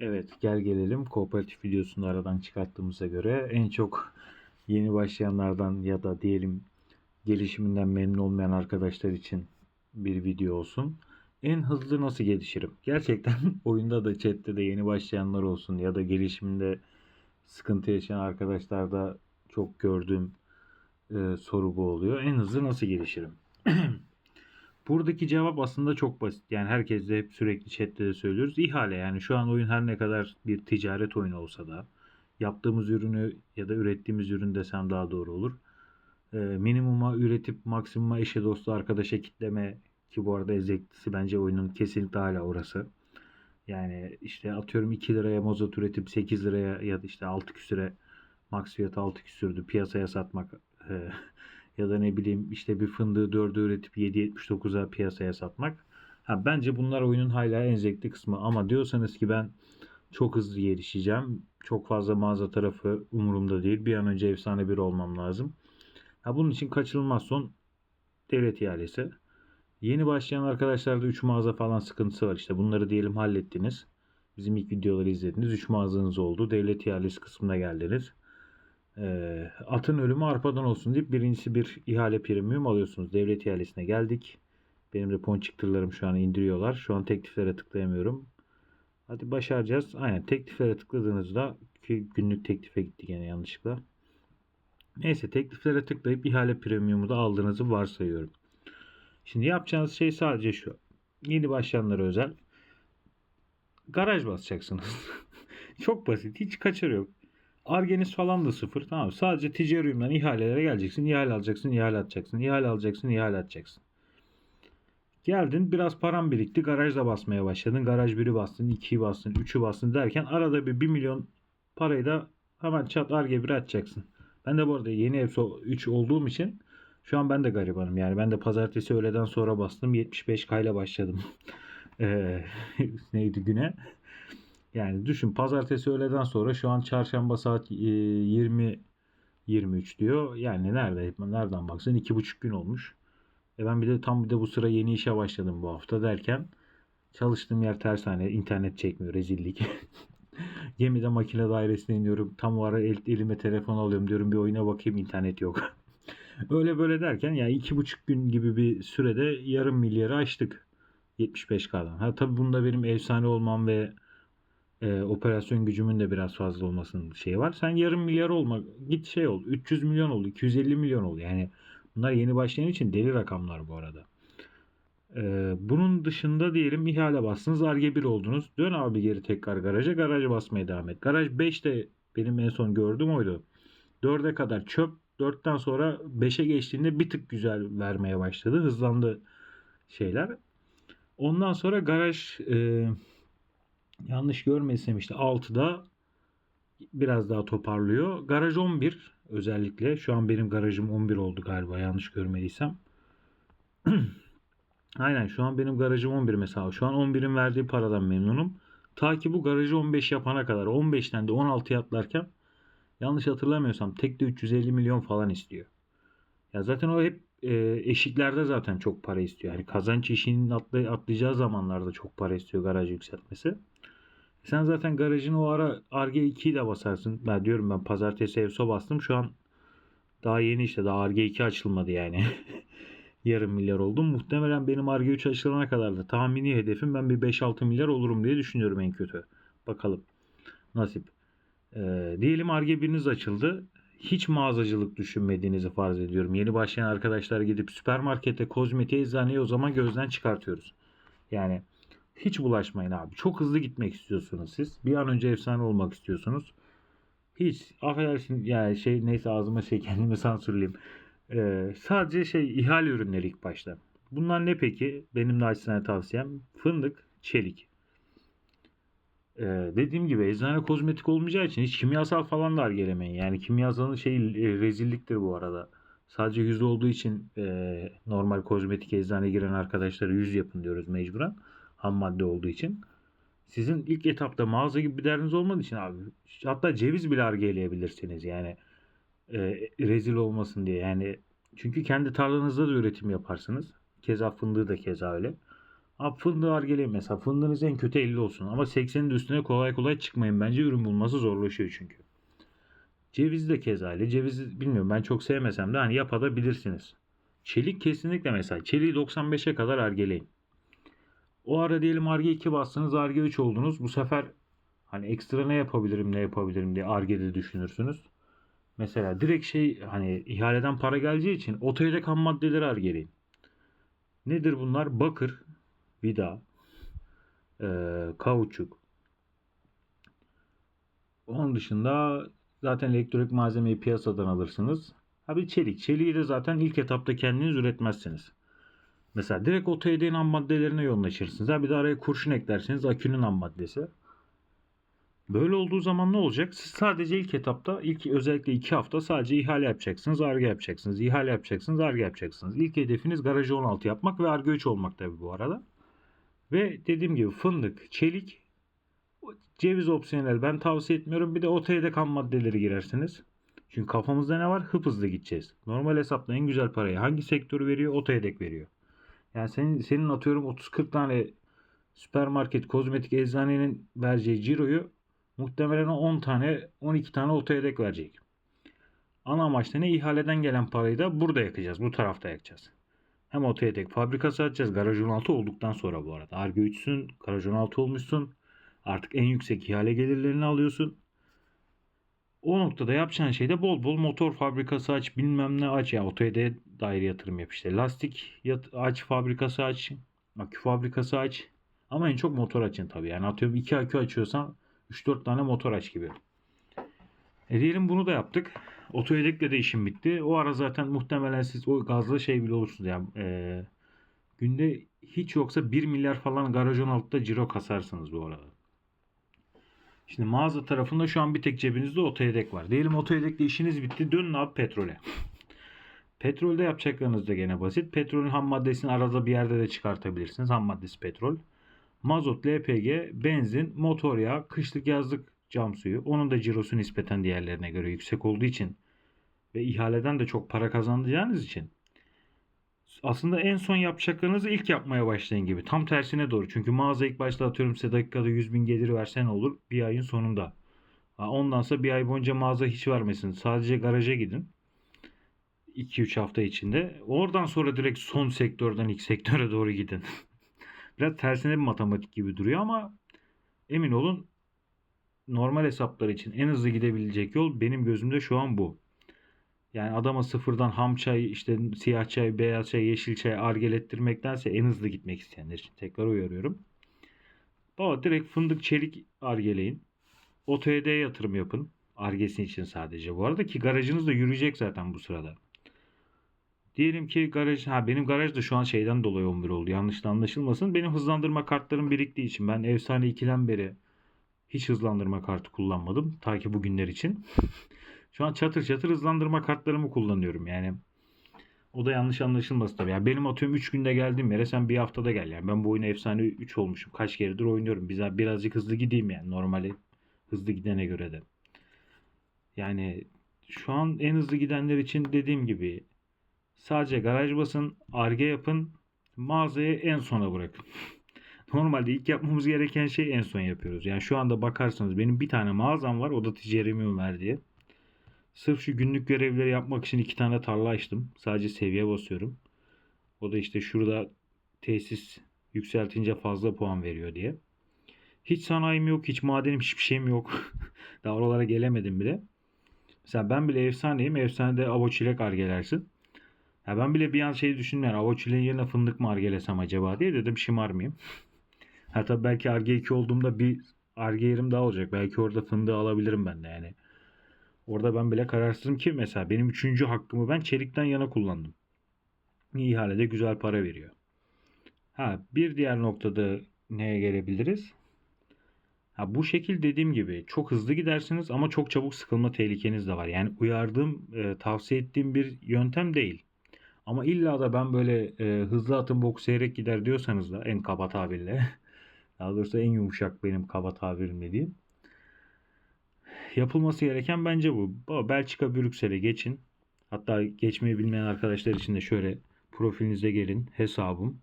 Evet, gel gelelim kooperatif videosunu aradan çıkarttığımıza göre en çok yeni başlayanlardan ya da diyelim gelişiminden memnun olmayan arkadaşlar için bir video olsun. En hızlı nasıl gelişirim? Gerçekten oyunda da chatte de yeni başlayanlar olsun ya da gelişiminde sıkıntı yaşayan arkadaşlarda çok gördüğüm e, soru bu oluyor. En hızlı nasıl gelişirim? Buradaki cevap aslında çok basit. Yani herkes de hep sürekli chatte de söylüyoruz. İhale yani şu an oyun her ne kadar bir ticaret oyunu olsa da yaptığımız ürünü ya da ürettiğimiz ürün desem daha doğru olur. Ee, minimuma üretip maksimuma eşe dostu arkadaşa kitleme ki bu arada en zevklisi bence oyunun kesinlikle hala orası. Yani işte atıyorum 2 liraya mozot üretip 8 liraya ya da işte 6 küsüre max fiyatı 6 küsürdü piyasaya satmak e, ya da ne bileyim işte bir fındığı 4'e üretip 7.79'a piyasaya satmak. Ha, bence bunlar oyunun hala en zevkli kısmı ama diyorsanız ki ben çok hızlı gelişeceğim. Çok fazla mağaza tarafı umurumda değil. Bir an önce efsane bir olmam lazım. Ha, bunun için kaçınılmaz son devlet ihalesi. Yeni başlayan arkadaşlarda 3 mağaza falan sıkıntısı var. İşte bunları diyelim hallettiniz. Bizim ilk videoları izlediniz. 3 mağazanız oldu. Devlet ihalesi kısmına geldiniz. Atın ölümü arpadan olsun deyip birincisi bir ihale premium alıyorsunuz. Devlet ihalesine geldik. Benim de ponçik tırlarım şu an indiriyorlar. Şu an tekliflere tıklayamıyorum. Hadi başaracağız. Aynen tekliflere tıkladığınızda ki günlük teklife gitti gene yanlışlıkla. Neyse tekliflere tıklayıp ihale premiumu da aldığınızı varsayıyorum. Şimdi yapacağınız şey sadece şu. Yeni başlayanlara özel. Garaj basacaksınız. Çok basit. Hiç kaçarı yok. Argeniz falan da sıfır. Tamam. Sadece ticari üründen ihalelere geleceksin. İhale alacaksın, ihale atacaksın. İhale alacaksın, ihale atacaksın. Geldin biraz param birikti. Garajda basmaya başladın. Garaj 1'i bastın, 2'yi bastın, 3'ü bastın derken arada bir 1 milyon parayı da hemen çat arge 1'e atacaksın. Ben de bu arada yeni ev 3 olduğum için şu an ben de garibanım. Yani ben de pazartesi öğleden sonra bastım. 75 kayla başladım. neydi güne? Yani düşün pazartesi öğleden sonra şu an çarşamba saat 20 23 diyor. Yani nerede nereden baksan iki buçuk gün olmuş. E ben bir de tam bir de bu sıra yeni işe başladım bu hafta derken çalıştığım yer tersane internet çekmiyor rezillik. Gemide makine dairesine iniyorum. Tam o ara el, elime telefon alıyorum diyorum bir oyuna bakayım internet yok. Öyle böyle derken yani iki buçuk gün gibi bir sürede yarım milyarı aştık. 75K'dan. Ha tabii bunda benim efsane olmam ve e, operasyon gücümün de biraz fazla olmasının şeyi var. Sen yarım milyar olma git şey ol 300 milyon ol 250 milyon ol yani bunlar yeni başlayan için deli rakamlar bu arada. E, bunun dışında diyelim ihale bastınız arge 1 oldunuz. Dön abi geri tekrar garaja garaja basmaya devam et. Garaj 5 de benim en son gördüğüm oydu. 4'e kadar çöp 4'ten sonra 5'e geçtiğinde bir tık güzel vermeye başladı. Hızlandı şeyler. Ondan sonra garaj e, yanlış görmesem işte 6'da biraz daha toparlıyor. Garaj 11 özellikle. Şu an benim garajım 11 oldu galiba yanlış görmediysem. Aynen şu an benim garajım 11 mesela. Şu an 11'in verdiği paradan memnunum. Ta ki bu garajı 15 yapana kadar. 15'ten de 16'ya atlarken yanlış hatırlamıyorsam tek de 350 milyon falan istiyor. Ya zaten o hep e, eşiklerde zaten çok para istiyor. Yani kazanç işinin atlay atlayacağı zamanlarda çok para istiyor garaj yükseltmesi. Sen zaten garajını o ara Arge 2'yi de basarsın. Ben diyorum ben pazartesi evso bastım. Şu an daha yeni işte daha Arge 2 açılmadı yani. Yarım milyar oldum. Muhtemelen benim Arge 3 açılana kadar da tahmini hedefim ben bir 5-6 milyar olurum diye düşünüyorum en kötü. Bakalım. Nasip. Ee, diyelim Arge 1'iniz açıldı. Hiç mağazacılık düşünmediğinizi farz ediyorum. Yeni başlayan arkadaşlar gidip süpermarkete, kozmetiğe, eczaneye o zaman gözden çıkartıyoruz. Yani hiç bulaşmayın abi. Çok hızlı gitmek istiyorsunuz siz. Bir an önce efsane olmak istiyorsunuz. Hiç affedersin yani şey neyse ağzıma şey kendimi sansürleyeyim. Ee, sadece şey ihale ürünleri ilk başta. Bunlar ne peki? Benim de açısından tavsiyem fındık, çelik. Ee, dediğim gibi eczane kozmetik olmayacağı için hiç kimyasal falan da gelemeyin. Yani kimyasalın şey e, rezilliktir bu arada. Sadece yüz olduğu için e, normal kozmetik eczane giren arkadaşlara yüz yapın diyoruz mecburen ham madde olduğu için. Sizin ilk etapta mağaza gibi bir derdiniz olmadığı için abi hatta ceviz bile argeleyebilirsiniz yani e, rezil olmasın diye yani çünkü kendi tarlanızda da üretim yaparsınız. Keza fındığı da keza öyle. Abi fındığı argeleyin mesela. Fındığınız en kötü 50 olsun. Ama 80'in de üstüne kolay kolay çıkmayın. Bence ürün bulması zorlaşıyor çünkü. Ceviz de keza öyle. Ceviz bilmiyorum ben çok sevmesem de hani yapabilirsiniz. Çelik kesinlikle mesela. Çeliği 95'e kadar argeleyin. O ara diyelim arge 2 bastınız arge 3 oldunuz. Bu sefer hani ekstra ne yapabilirim ne yapabilirim diye argede düşünürsünüz. Mesela direkt şey hani ihaleden para geleceği için otoyedek ham maddeleri argeleyin. Nedir bunlar? Bakır, vida, e, kauçuk. Onun dışında zaten elektronik malzemeyi piyasadan alırsınız. Ha bir çelik. Çeliği de zaten ilk etapta kendiniz üretmezsiniz. Mesela direkt otoyedeğin ham maddelerine yoğunlaşırsınız. Ha bir de araya kurşun eklersiniz akünün ham maddesi. Böyle olduğu zaman ne olacak? Siz sadece ilk etapta, ilk özellikle iki hafta sadece ihale yapacaksınız, arge yapacaksınız, ihale yapacaksınız, arge yapacaksınız. İlk hedefiniz garajı 16 yapmak ve arge 3 olmak tabii bu arada. Ve dediğim gibi fındık, çelik, ceviz opsiyonel ben tavsiye etmiyorum. Bir de otoyedek ham maddeleri girersiniz. Çünkü kafamızda ne var? Hıp hızlı gideceğiz. Normal hesapla en güzel parayı hangi sektör veriyor? Otoyedek veriyor. Yani senin, senin atıyorum 30-40 tane süpermarket, kozmetik, eczanenin vereceği ciroyu muhtemelen 10 tane, 12 tane otoyedek verecek. Ana amaç da ne? İhaleden gelen parayı da burada yakacağız. Bu tarafta yakacağız. Hem otoyedek fabrikası açacağız. Garaj 16 olduktan sonra bu arada. Arge 3'sün, garaj 16 olmuşsun. Artık en yüksek ihale gelirlerini alıyorsun. O noktada yapacağın şey de bol bol motor fabrikası aç, bilmem ne aç. Ya yani otoyede dair yatırım yap işte. Lastik yat, aç, fabrikası aç, akü fabrikası aç. Ama en çok motor açın tabii. Yani atıyorum 2 akü açıyorsan 3-4 tane motor aç gibi. E diyelim bunu da yaptık. Otoyedekle de işim bitti. O ara zaten muhtemelen siz o gazlı şey bile olursunuz. Yani e, günde hiç yoksa 1 milyar falan garaj 16'da ciro kasarsınız bu arada. Şimdi mağaza tarafında şu an bir tek cebinizde otoyedek var. Diyelim otoyedekle işiniz bitti. Dönün abi petrole. Petrolde yapacaklarınız da gene basit. Petrolün ham maddesini arada bir yerde de çıkartabilirsiniz. Ham maddesi petrol. Mazot, LPG, benzin, motor yağı, kışlık yazlık cam suyu. Onun da cirosu nispeten diğerlerine göre yüksek olduğu için ve ihaleden de çok para kazanacağınız için aslında en son yapacaklarınızı ilk yapmaya başlayın gibi. Tam tersine doğru. Çünkü mağaza ilk başta atıyorum size dakikada 100 bin gelir versen olur bir ayın sonunda. Ondansa bir ay boyunca mağaza hiç vermesin. Sadece garaja gidin. 2-3 hafta içinde. Oradan sonra direkt son sektörden ilk sektöre doğru gidin. Biraz tersine bir matematik gibi duruyor ama emin olun normal hesaplar için en hızlı gidebilecek yol benim gözümde şu an bu. Yani adama sıfırdan ham çay, işte siyah çay, beyaz çay, yeşil çay argelettirmektense en hızlı gitmek isteyenler için tekrar uyarıyorum. Baba direkt fındık çelik argeleyin. Otoyed'e yatırım yapın. Argesi için sadece. Bu arada ki garajınız da yürüyecek zaten bu sırada. Diyelim ki garaj, ha benim garaj da şu an şeyden dolayı 11 oldu. Yanlış anlaşılmasın. Benim hızlandırma kartlarım biriktiği için ben efsane 2'den beri hiç hızlandırma kartı kullanmadım. Ta ki bugünler için. Şu an çatır çatır hızlandırma kartlarımı kullanıyorum yani. O da yanlış anlaşılmasın tabii. Yani benim atıyorum 3 günde geldiğim yere sen bir haftada gel. Yani ben bu oyuna efsane 3 olmuşum. Kaç keredir oynuyorum. Bize birazcık hızlı gideyim yani normali hızlı gidene göre de. Yani şu an en hızlı gidenler için dediğim gibi sadece garaj basın, arge yapın, mağazayı en sona bırakın. Normalde ilk yapmamız gereken şey en son yapıyoruz. Yani şu anda bakarsanız benim bir tane mağazam var. O da Ticari Ömer diye. Sırf şu günlük görevleri yapmak için iki tane tarla açtım. Sadece seviye basıyorum. O da işte şurada tesis yükseltince fazla puan veriyor diye. Hiç sanayim yok, hiç madenim, hiçbir şeyim yok. Daha oralara gelemedim bile. Mesela ben bile efsaneyim. Efsanede avo çilek argelersin. Ya ben bile bir an şey düşünmüyorum. Avo çileğin yerine fındık mı argelesem acaba diye dedim şımarmayayım. Ha tabii belki arge 2 olduğumda bir arge yerim daha olacak. Belki orada fındığı alabilirim ben de yani. Orada ben bile kararsızım ki mesela benim üçüncü hakkımı ben çelikten yana kullandım. İhalede güzel para veriyor. Ha bir diğer noktada neye gelebiliriz? Ha bu şekil dediğim gibi çok hızlı gidersiniz ama çok çabuk sıkılma tehlikeniz de var. Yani uyardığım, e, tavsiye ettiğim bir yöntem değil. Ama illa da ben böyle e, hızlı atın bok seyrek gider diyorsanız da en kaba tabirle daha doğrusu en yumuşak benim kaba tabirim dediğim yapılması gereken bence bu. Belçika Brüksel'e geçin. Hatta geçmeyi bilmeyen arkadaşlar için de şöyle profilinize gelin. Hesabım,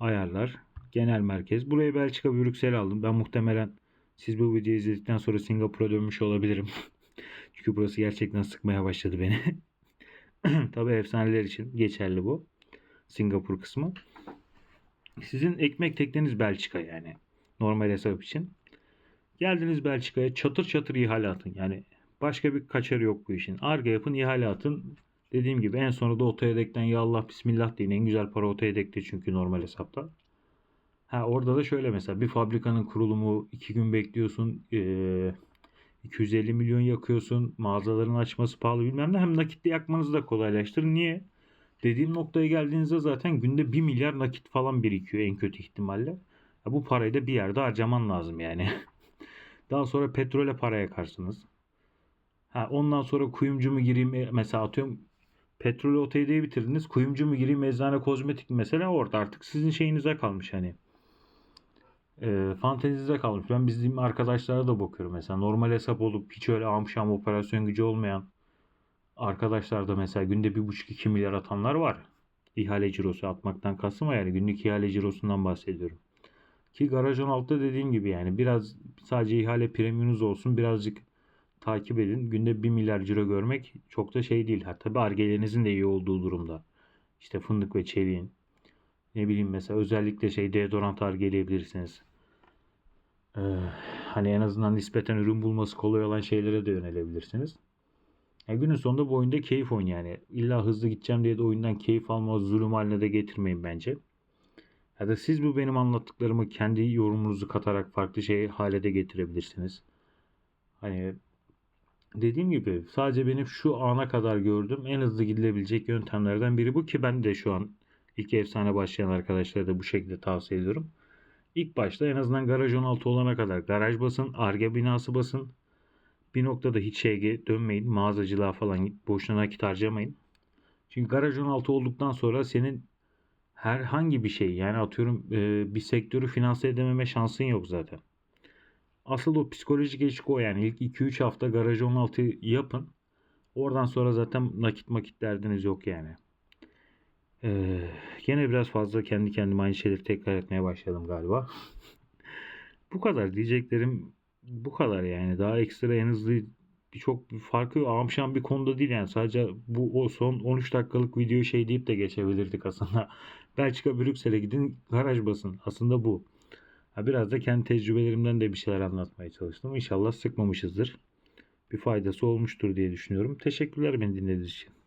ayarlar, genel merkez. Buraya Belçika Brüksel aldım. Ben muhtemelen siz bu videoyu izledikten sonra Singapur'a dönmüş olabilirim. Çünkü burası gerçekten sıkmaya başladı beni. Tabii efsaneler için geçerli bu. Singapur kısmı. Sizin ekmek tekneniz Belçika yani. Normal hesap için. Geldiniz Belçika'ya çatır çatır ihale atın. Yani başka bir kaçarı yok bu işin. Arge yapın ihale atın. Dediğim gibi en sonunda da otoyedekten ya Allah bismillah deyin. En güzel para otoyedekte çünkü normal hesapta. Ha orada da şöyle mesela bir fabrikanın kurulumu iki gün bekliyorsun. Ee, 250 milyon yakıyorsun. Mağazaların açması pahalı bilmem ne. Hem nakitle yakmanızı da kolaylaştırır. Niye? Dediğim noktaya geldiğinizde zaten günde 1 milyar nakit falan birikiyor en kötü ihtimalle. Bu parayı da bir yerde harcaman lazım yani. Daha sonra petrole para yakarsınız. Ha, ondan sonra kuyumcu mu gireyim e, mesela atıyorum petrol OTD'yi bitirdiniz. Kuyumcu mu gireyim eczane kozmetik mesela orada artık sizin şeyinize kalmış hani. E, fantezinize kalmış. Ben bizim arkadaşlara da bakıyorum mesela. Normal hesap olup hiç öyle amşam operasyon gücü olmayan arkadaşlar da mesela günde 1,5-2 milyar atanlar var. İhale cirosu atmaktan kastım yani günlük ihale cirosundan bahsediyorum. Ki Garaj 16'da dediğim gibi yani biraz sadece ihale premium'unuz olsun birazcık takip edin. Günde 1 milyar ciro görmek çok da şey değil. Ha, tabii argelerinizin de iyi olduğu durumda. İşte fındık ve çeliğin. Ne bileyim mesela özellikle şey deodorant argeleyebilirsiniz. Ee, hani en azından nispeten ürün bulması kolay olan şeylere de yönelebilirsiniz. Yani günün sonunda bu oyunda keyif oyun yani. İlla hızlı gideceğim diye de oyundan keyif alma zulüm haline de getirmeyin bence. Ya da siz bu benim anlattıklarımı kendi yorumunuzu katarak farklı şey hale de getirebilirsiniz. Hani dediğim gibi sadece benim şu ana kadar gördüğüm en hızlı gidilebilecek yöntemlerden biri bu ki ben de şu an ilk efsane başlayan arkadaşlara da bu şekilde tavsiye ediyorum. İlk başta en azından garaj 16 olana kadar garaj basın, arge binası basın. Bir noktada hiç şeye dönmeyin. Mağazacılığa falan boşuna nakit harcamayın. Çünkü garaj 16 olduktan sonra senin herhangi bir şey yani atıyorum e, bir sektörü finanse edememe şansın yok zaten. Asıl o psikolojik eşik o yani ilk 2-3 hafta garaj 16 yapın. Oradan sonra zaten nakit makit derdiniz yok yani. Ee, gene biraz fazla kendi kendime aynı şeyleri tekrar etmeye başladım galiba. bu kadar diyeceklerim bu kadar yani. Daha ekstra en hızlı çok bir farkı. Amşan bir konuda değil yani. Sadece bu o son 13 dakikalık video şey deyip de geçebilirdik aslında. Belçika Brüksel'e gidin garaj basın. Aslında bu. Ha, biraz da kendi tecrübelerimden de bir şeyler anlatmaya çalıştım. İnşallah sıkmamışızdır. Bir faydası olmuştur diye düşünüyorum. Teşekkürler beni dinlediğiniz için.